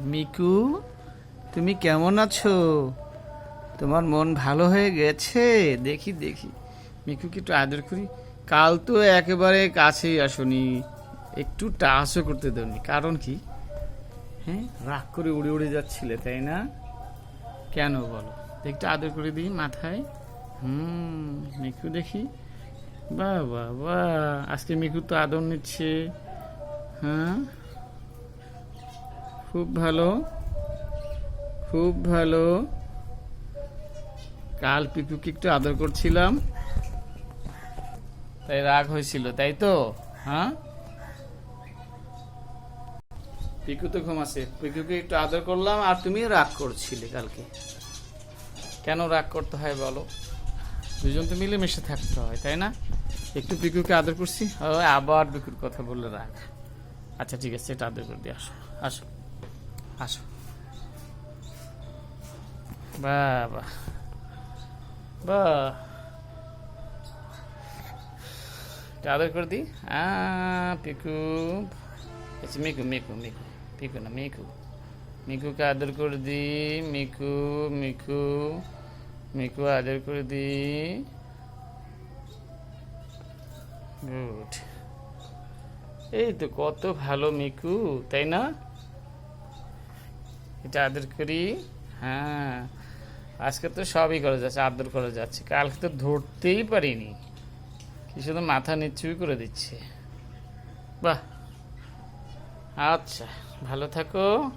Miku, তুমি কেমন আছো? তোমার মন ভালো হয়ে গেছে? দেখি দেখি। মিকুকে একটু আদর করি। কাল তো একেবারে কাছেই আসনি। একটু টাচও করতে দেননি কারণ কি? হ্যাঁ রাগ করে উড়ে উড়ে যাচ্ছিলে, তাই না? কেন বলো? একটু আদর করে দিই মাথায়। হুম, মিকু দেখি। বাহ বাহ বাহ। আজকে মিকু তো আদর নিচ্ছে। হ্যাঁ? খুব ভালো। খুব ভালো। কাল পিকুকে একটু আদর করছিলাম। তাই রাগ হয়েছিল, তাই তো? হ্যাঁ? পিকু তো ঘুমাচ্ছে। পিকুকে একটু আদর করলাম আর তুমি রাগ করছিলে কালকে। কেন রাগ করতে হয় বলো? দুজন তো মিলেমিশে থাকতে হয়, তাই না? একটু পিকুকে আদর করছি। আবার পিকুর কথা বললে রাগ। আচ্ছা ঠিক আছে এটা আদর করে দিয়ে আসো। আসো। আসো বাবা বা আদর করে দিই আ পিকু মিকু মিকু মিকু পিকু না মিকু মিকুকে আদর করে দি মিকু মিকু মিকু আদর করে দি গুড এই তো কত ভালো মিকু তাই না এটা আদর করি। হ্যাঁ আজকে তো সবই করে যাচ্ছে, আদর করে যাচ্ছে। কালকে তো ধরতেই পারিনি। কি শুধু মাথা নিচুই করে দিচ্ছে। বাহ। আচ্ছা ভালো থাকো।